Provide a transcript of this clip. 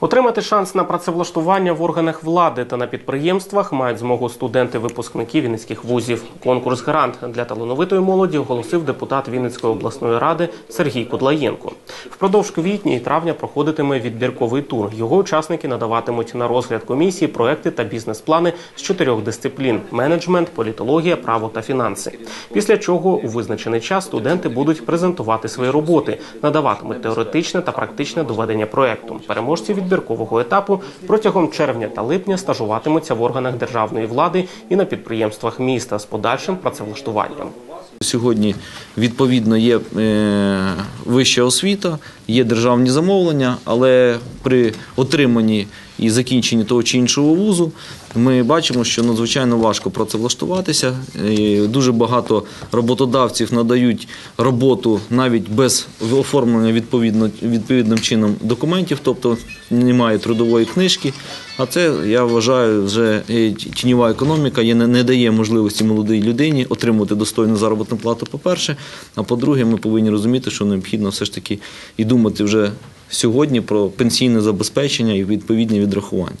Отримати шанс на працевлаштування в органах влади та на підприємствах мають змогу студенти-випускники Вінницьких вузів. Конкурс грант для талановитої молоді оголосив депутат Вінницької обласної ради Сергій Кудлаєнко. Впродовж квітня і травня проходитиме відбірковий тур. Його учасники надаватимуть на розгляд комісії проекти та бізнес-плани з чотирьох дисциплін: менеджмент, політологія, право та фінанси. Після чого у визначений час студенти будуть презентувати свої роботи, надаватимуть теоретичне та практичне доведення проекту. Переможці відбіркового етапу протягом червня та липня стажуватимуться в органах державної влади і на підприємствах міста з подальшим працевлаштуванням. Сьогодні відповідно є е, вища освіта, є державні замовлення, але при отриманні і закінченні того чи іншого вузу ми бачимо, що надзвичайно важко працевлаштуватися. Дуже багато роботодавців надають роботу навіть без оформлення відповідно, відповідним чином документів, тобто немає трудової книжки. А це я вважаю вже тіньова економіка є, не, дає можливості молодій людині отримувати достойну заробітну плату. По-перше, а по-друге, ми повинні розуміти, що необхідно все ж таки і думати вже сьогодні про пенсійне забезпечення і відповідні відрахування.